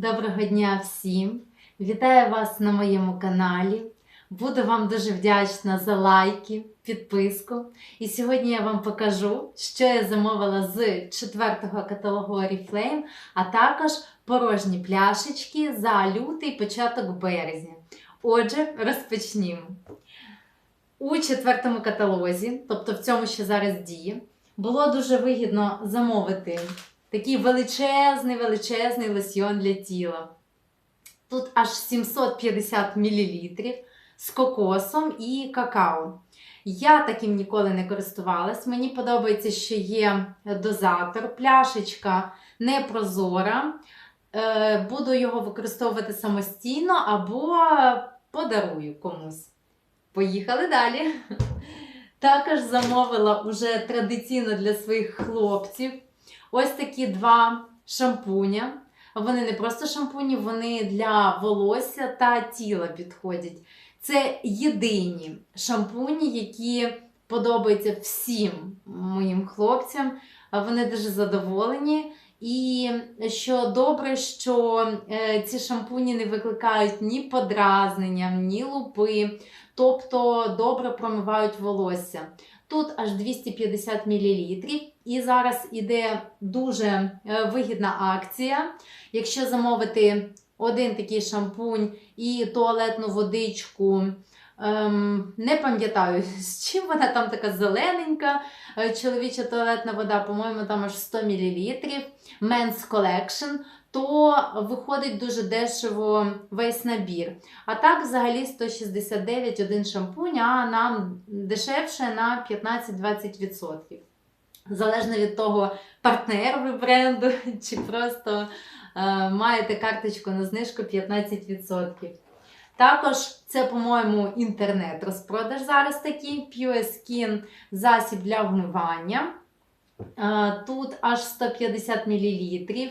Доброго дня всім! Вітаю вас на моєму каналі. Буду вам дуже вдячна за лайки, підписку. І сьогодні я вам покажу, що я замовила з четвертого каталогу Oriflame, а також порожні пляшечки за лютий початок березня. Отже, розпочнімо. У четвертому каталозі, тобто в цьому, що зараз діє, було дуже вигідно замовити такий величезний величезний лосьйон для тіла. Тут аж 750 мл з кокосом і какао. Я таким ніколи не користувалась. Мені подобається, що є дозатор, пляшечка непрозора. Е, Буду його використовувати самостійно або подарую комусь. Поїхали далі. Також замовила уже традиційно для своїх хлопців ось такі два шампуня. Вони не просто шампуні, вони для волосся та тіла підходять. Це єдині шампуні, які подобаються всім моїм хлопцям. Вони дуже задоволені. І що добре, що е, ці шампуні не викликають ні подразнення, ні лупи, тобто добре промивають волосся. Тут аж 250 мл. І зараз іде дуже е, вигідна акція. Якщо замовити один такий шампунь і туалетну водичку, ем, не пам'ятаю, з чим вона там така зелененька, е, чоловіча туалетна вода, по-моєму, там аж 100 мл, Men's Collection, то виходить дуже дешево весь набір. А так, взагалі, 169 один шампунь, а нам дешевше на 15-20%. Залежно від того, партнер ви бренду, чи просто е, маєте карточку на знижку 15%. Також це, по-моєму, інтернет-розпродаж зараз такий Skin засіб для вмивання. Е, тут аж 150 мл.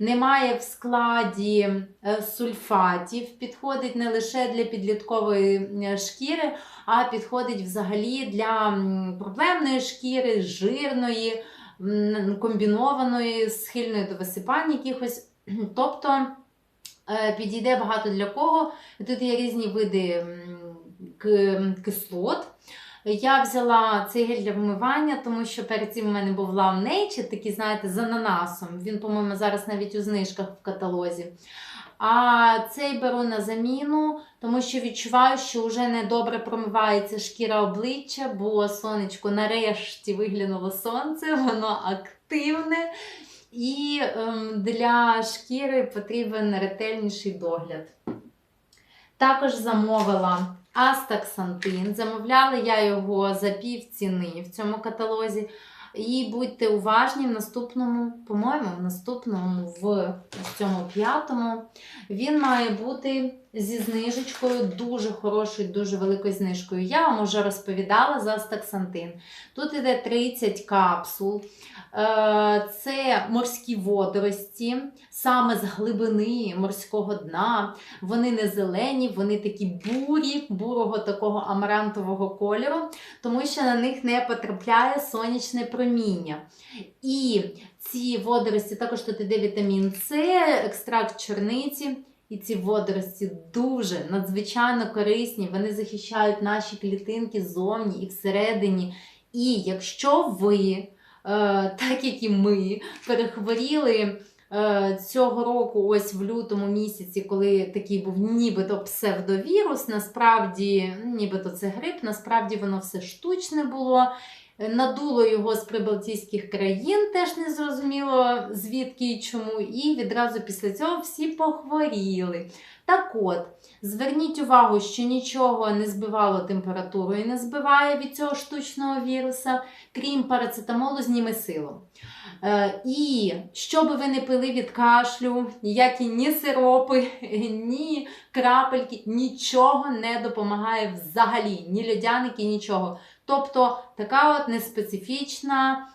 Немає в складі е, сульфатів, підходить не лише для підліткової шкіри, а підходить взагалі для проблемної шкіри, жирної, комбінованої, схильної до висипань якихось. Тобто е, підійде багато для кого. Тут є різні види кислот. Я взяла цей гель для вмивання, тому що перед цим у мене був Love Nature, такий, знаєте, з ананасом. Він, по-моєму, зараз навіть у знижках в каталозі. А цей беру на заміну, тому що відчуваю, що вже недобре промивається шкіра обличчя, бо сонечко нарешті виглянуло сонце, воно активне. І ем, для шкіри потрібен ретельніший догляд. Також замовила Астаксантин. Замовляла я його за пів ціни в цьому каталозі. І будьте уважні в наступному, по-моєму, в наступному, в цьому п'ятому, він має бути зі знижечкою, дуже хорошою, дуже великою знижкою. Я вам вже розповідала за стаксантин. Тут іде 30 капсул. Е, це морські водорості, саме з глибини морського дна. Вони не зелені, вони такі бурі, бурого такого амарантового кольору, тому що на них не потрапляє сонячне проміння. І ці водорості, також тут іде вітамін С, екстракт чорниці. І ці водорості дуже надзвичайно корисні, вони захищають наші клітинки ззовні і всередині. І якщо ви, е, так як і ми, перехворіли е, цього року, ось в лютому місяці, коли такий був нібито псевдовірус, насправді, нібито це грип, насправді воно все штучне було. Надуло його з прибалтійських країн, теж не зрозуміло звідки і чому, і відразу після цього всі похворіли. Так от, зверніть увагу, що нічого не збивало температуру і не збиває від цього штучного віруса, крім парацетамолу, зніме силу. Е, і що би ви не пили від кашлю, ніякі ні сиропи, ні крапельки, нічого не допомагає взагалі, ні льодяники, нічого. Тобто така от неспецифічна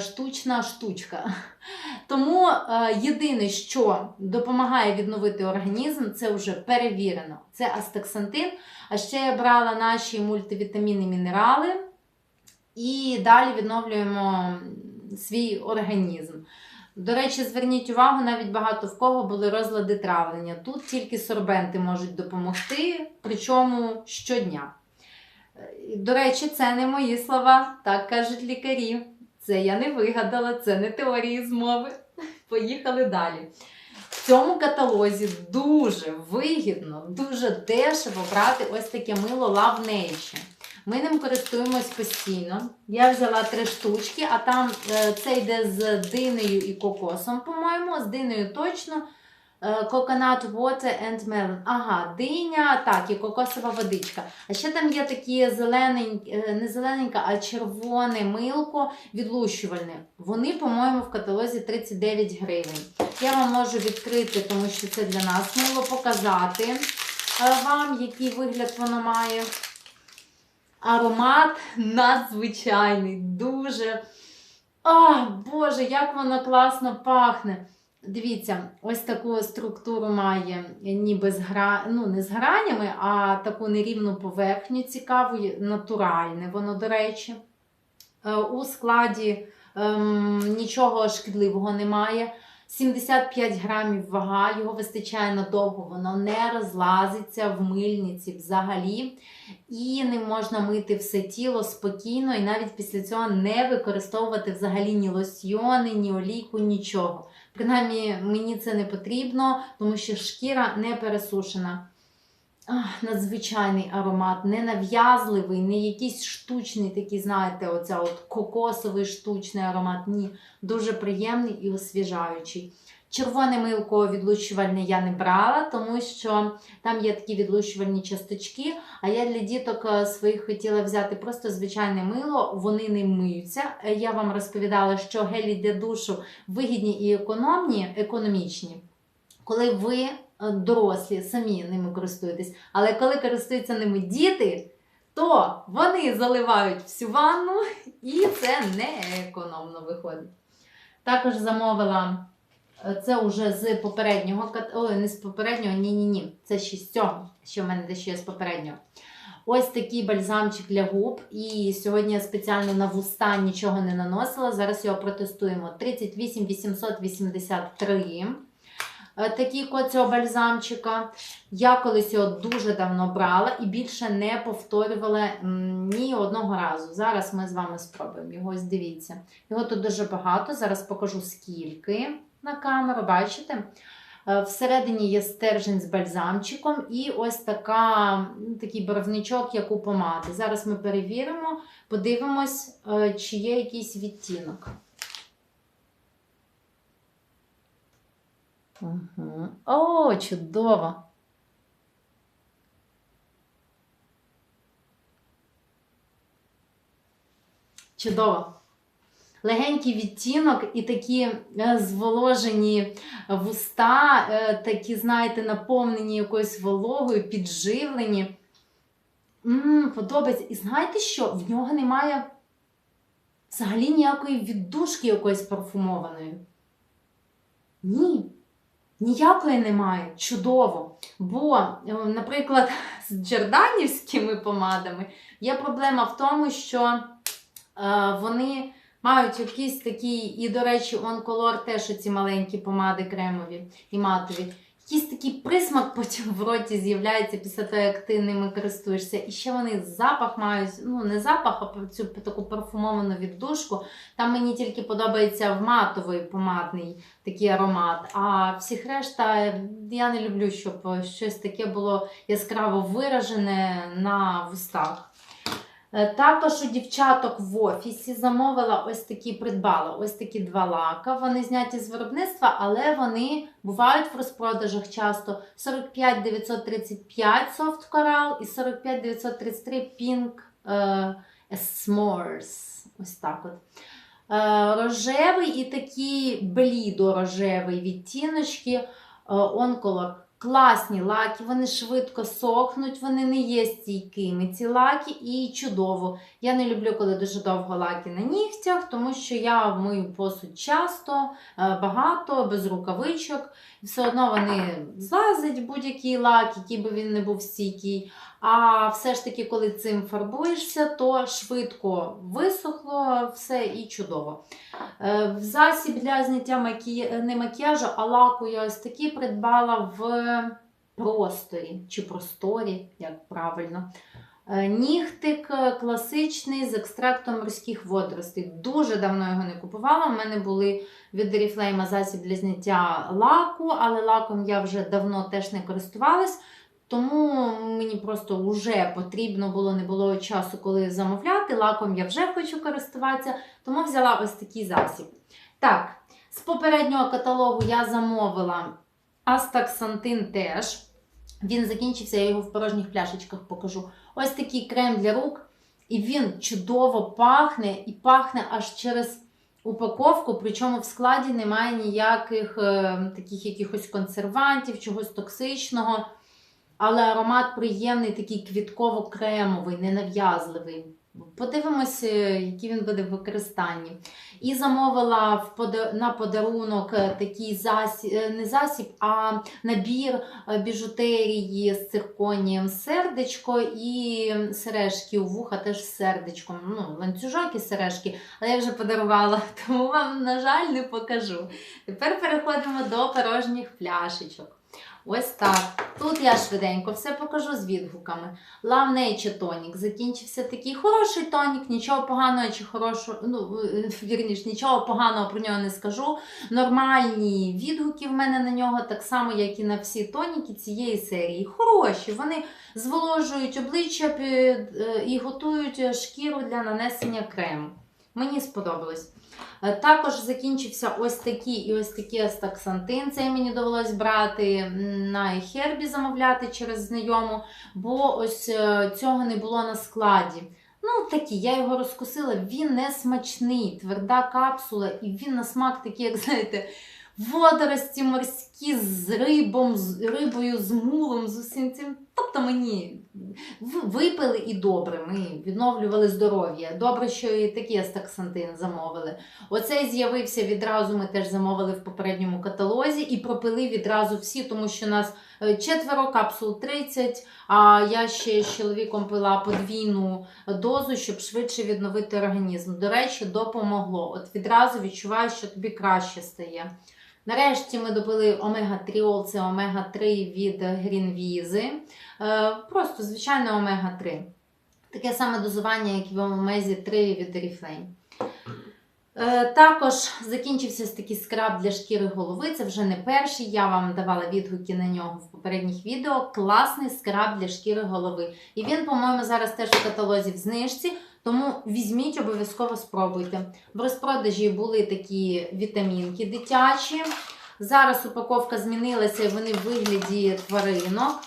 штучна штучка. Тому е, єдине, що допомагає відновити організм, це вже перевірено. Це астаксантин. А ще я брала наші мультивітаміни мінерали і далі відновлюємо свій організм. До речі, зверніть увагу, навіть багато в кого були розлади травлення. Тут тільки сорбенти можуть допомогти, причому щодня. Е, До речі, це не мої слова, так кажуть лікарі. Це я не вигадала, це не теорії змови. Поїхали далі. В цьому каталозі дуже вигідно, дуже дешево брати ось таке мило Love Nature. Ми ним користуємось постійно. Я взяла три штучки, а там е, це йде з динею і кокосом, по-моєму, з динею точно. Е, Coconut water and melon. Ага, диня, так, і кокосова водичка. А ще там є такі зелененькі, е, не зелененька, а червоне милко відлущувальне. Вони, по-моєму, в каталозі 39 гривень. Я вам можу відкрити, тому що це для нас мило, показати е, вам, який вигляд воно має. Аромат надзвичайний, дуже. А, Боже, як воно класно пахне! Дивіться, ось таку структуру має, ніби з гра... ну, не з гранями, а таку нерівну поверхню цікаву, натуральне воно, до речі. Е, У складі ем, нічого шкідливого немає. 75 грамів вага, його вистачає надовго, воно не розлазиться в мильниці взагалі. І не можна мити все тіло спокійно, і навіть після цього не використовувати взагалі ні лосьйони, ні олійку, нічого. Принаймні, мені це не потрібно, тому що шкіра не пересушена. Ах, надзвичайний аромат, не нав'язливий, не якийсь штучний, такий, знаєте, оця от кокосовий штучний аромат. Ні, дуже приємний і освіжаючий. Червоне милко відлущувальне я не брала, тому що там є такі відлущувальні часточки. А я для діток е, своїх хотіла взяти просто звичайне мило, вони не миються. Е, Я вам розповідала, що гелі для душу вигідні і економні, економічні. Коли ви е, дорослі самі ними користуєтесь, але коли користуються ними діти, то вони заливають всю ванну і це не економно виходить. Також замовила це вже з попереднього Ой, не з попереднього, ні-ні-ні. Це ще з цього, що в мене дещо є з попереднього. Ось такий бальзамчик для губ. І сьогодні я спеціально на вуста нічого не наносила. Зараз його протестуємо. 38 883. Е, Такий код цього бальзамчика. Я колись його дуже давно брала і більше не повторювала ні одного разу. Зараз ми з вами спробуємо його. Ось дивіться. Його тут дуже багато. Зараз покажу скільки на камеру. Бачите? Е, Всередині є стержень з бальзамчиком і ось така, ну, такий барвничок, як у помади. Зараз ми перевіримо, подивимось, е, чи є якийсь відтінок. Угу. О, чудово! Чудово! Легенький відтінок і такі е, зволожені вуста, е, такі, знаєте, наповнені якоюсь вологою, підживлені. Мм, подобається. І знаєте що? В нього немає взагалі ніякої віддушки якоїсь парфумованої. Ні, ніякої немає. Чудово. Бо, е, наприклад, з джорданівськими помадами є проблема в тому, що е, вони мають якийсь такий, і, до речі, онколор теж ці маленькі помади кремові і матові. Якийсь такий присмак потім в роті з'являється після того, як ти ними користуєшся. І ще вони запах мають, ну не запах, а цю таку парфумовану віддушку. Там мені тільки подобається в матовий помадний такий аромат. А всіх решта я не люблю, щоб щось таке було яскраво виражене на вустах. Е, Також у дівчаток в офісі замовила ось такі, придбала ось такі два лака. Вони зняті з виробництва, але вони бувають в розпродажах часто 45 935 Soft Coral і 45 933 Pink е, S'mores. Ось так от. Е, Рожевий і такі блідо-рожевий відтіночки е, Oncolor. Класні лаки, вони швидко сохнуть, вони не є стійкими. Ці лаки і чудово. Я не люблю, коли дуже довго лаки на нігтях, тому що я мию посуд часто, е, багато, без рукавичок. Все одно вони злазять будь-який лак, який би він не був стійкий. А все ж таки, коли цим фарбуєшся, то швидко висохло все і чудово. Е, В засіб для зняття макі... не макіяжу, а лаку я ось такий придбала в просторі чи просторі, як правильно. Е, Нігтик класичний з екстрактом морських водоростей. Дуже давно його не купувала. У мене були від Oriflame засіб для зняття лаку, але лаком я вже давно теж не користувалась. Тому мені просто вже потрібно було, не було часу, коли замовляти. Лаком я вже хочу користуватися, тому взяла ось такий засіб. Так, з попереднього каталогу я замовила Астаксантин теж. Він закінчився, я його в порожніх пляшечках покажу. Ось такий крем для рук. І він чудово пахне і пахне аж через упаковку, причому в складі немає ніяких е, таких якихось консервантів, чогось токсичного. Але аромат приємний, такий квітково-кремовий, ненав'язливий. Подивимося, який він буде в використанні. І замовила в пода- на подарунок е, такий засіб, не засіб, а набір е, біжутерії з цирконієм сердечко і сережки у вуха теж з сердечком. Ну, ланцюжок і сережки, але я вже подарувала, тому вам, на жаль, не покажу. Тепер переходимо до порожніх пляшечок. Ось так. Тут я швиденько все покажу з відгуками. Love Nature тонік. Закінчився такий хороший тонік, нічого поганого чи хорошого, ну, е, вірніш, нічого поганого про нього не скажу. Нормальні відгуки в мене на нього, так само, як і на всі тоніки цієї серії. Хороші. Вони зволожують обличчя е, і готують шкіру для нанесення крему. Мені сподобалось. Е, Також закінчився ось такий і ось такий астаксантин. Це мені довелось брати на iHerb замовляти через знайому, бо ось е, цього не було на складі. Ну, такий, я його розкусила, він не смачний, тверда капсула, і він на смак такий, як знаєте, водорості морські з рибом, з рибою, з мулом, з усім цим. Тобто мені випили і добре. Ми відновлювали здоров'я. Добре, що і такі астаксантин замовили. Оцей з'явився відразу. Ми теж замовили в попередньому каталозі і пропили відразу всі, тому що нас е, четверо, капсул 30, а я ще з чоловіком пила подвійну дозу, щоб швидше відновити організм. До речі, допомогло. От відразу відчуваю, що тобі краще стає. Нарешті ми добили омега-тріол, це омега-3 від Грінвізи. Е, Просто звичайне омега-3. Таке саме дозування, як і в омезі 3 від Oriflame. Е, Також закінчився такий скраб для шкіри голови. Це вже не перший. Я вам давала відгуки на нього в попередніх відео. Класний скраб для шкіри голови. І він, по-моєму, зараз теж у каталозі в знижці. Тому візьміть, обов'язково спробуйте. В розпродажі були такі вітамінки дитячі. Зараз упаковка змінилася, і вони в вигляді тваринок.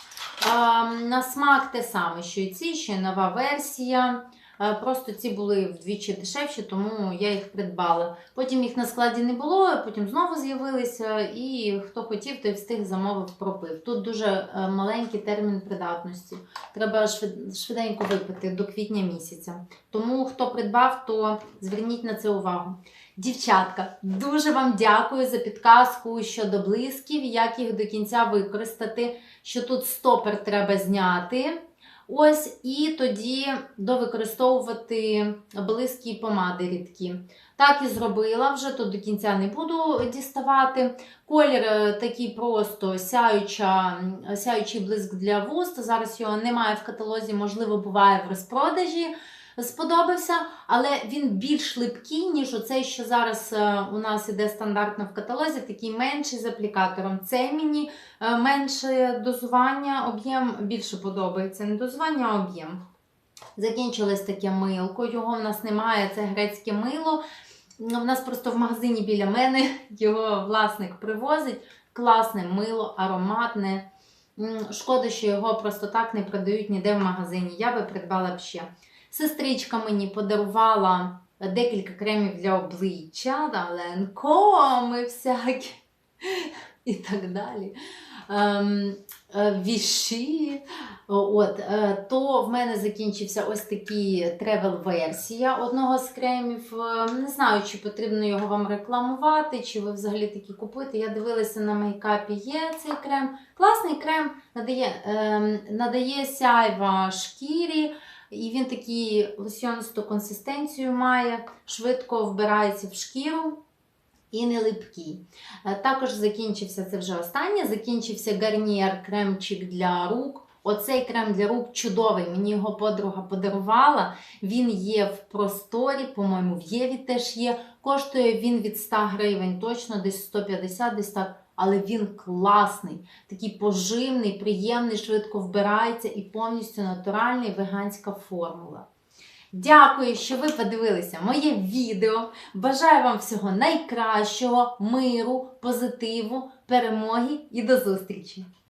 На смак те саме, що і ці, ще нова версія. А, Просто ці були вдвічі дешевші, тому я їх придбала. Потім їх на складі не було, потім знову з'явилися, і хто хотів, той встиг замовив, пропив. Тут дуже е, маленький термін придатності. Треба швиденько випити до квітня місяця. Тому хто придбав, то зверніть на це увагу. Дівчатка, дуже вам дякую за підказку щодо блисків, як їх до кінця використати, що тут стопер треба зняти. Ось, і тоді довикористовувати близькі помади рідкі. Так і зробила, вже тут до кінця не буду діставати. Колір е, такий просто сяюча, сяючий блиск для вуст. Зараз його немає в каталозі, можливо, буває в розпродажі. Сподобався, але він більш липкий, ніж оцей, що зараз е, у нас іде стандартно в каталозі, такий менший з аплікатором. Цей мені е, менше дозування, об'єм більше подобається. Не дозування, а об'єм. Закінчилось таке милко, його в нас немає, це грецьке мило. У нас просто в магазині біля мене його власник привозить. Класне мило, ароматне. Шкода, що його просто так не продають ніде в магазині. Я би придбала б ще. Сестричка мені подарувала декілька кремів для обличчя, да, ленкоми всякі і так далі. ем, е, віші. От, е, то в мене закінчився ось такий тревел-версія одного з кремів. Е, Не знаю, чи потрібно його вам рекламувати, чи ви взагалі такі купуєте. Я дивилася на мейкапі, є цей крем. Класний крем надає, ем, надає сяйва шкірі. І він такий лосьонисту консистенцію має, швидко вбирається в шкіру і не липкий. Е, Також закінчився це вже останнє. Закінчився гарнієр кремчик для рук. Оцей крем для рук чудовий. Мені його подруга подарувала. Він є в просторі, по-моєму, в Єві теж є. Коштує він від 100 гривень, точно десь 150, десь так. Але він класний, такий поживний, приємний, швидко вбирається і повністю натуральний веганська формула. Дякую, що ви подивилися моє відео. Бажаю вам всього найкращого, миру, позитиву, перемоги і до зустрічі!